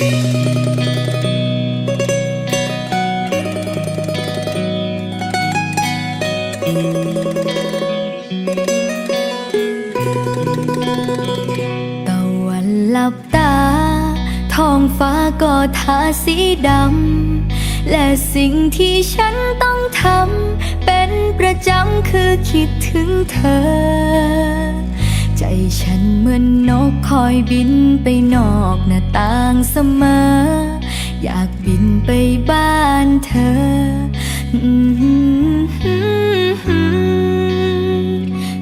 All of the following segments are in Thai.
ตะวันหลับตา ท้องฟ้าก็ทาสีดำ และสิ่งที่ฉันต้องทำ เป็นประจำคือคิดถึงเธอ ใจฉันเหมือนนกคอยบินไปนอกหน้าต่างเสมอ อยากบินไปบ้านเธอ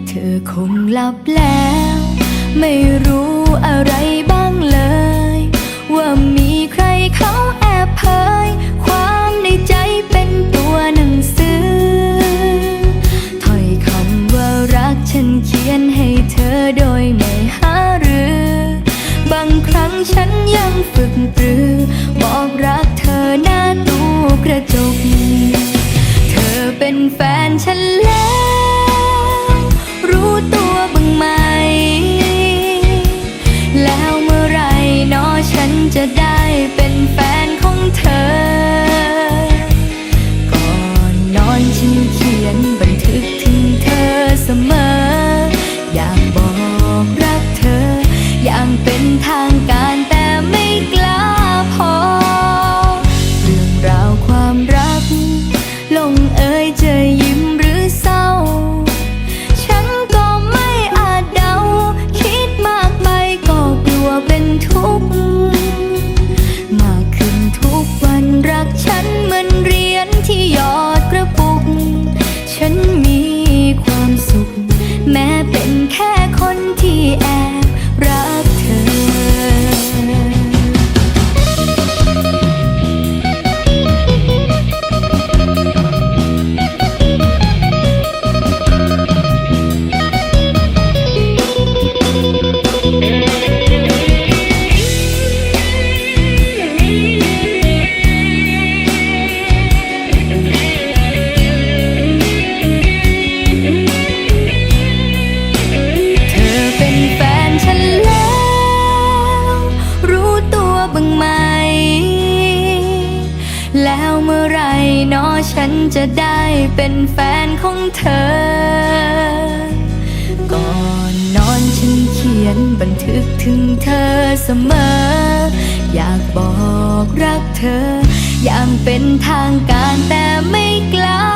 เธอคงหลับแล้ว ไม่รู้อะไร โดยไม่หารือ บางครั้งฉันยังฝึกปรือ บอกรักเธอหน้าตู้กระจก เธอเป็นแฟนฉันแล้ว นอฉันจะได้เป็นแฟนของเธอ ก่อนนอนฉันเขียนบันทึกถึงเธอเสมอ อยากบอกรักเธอ อย่างเป็นทางการแต่ไม่กล้า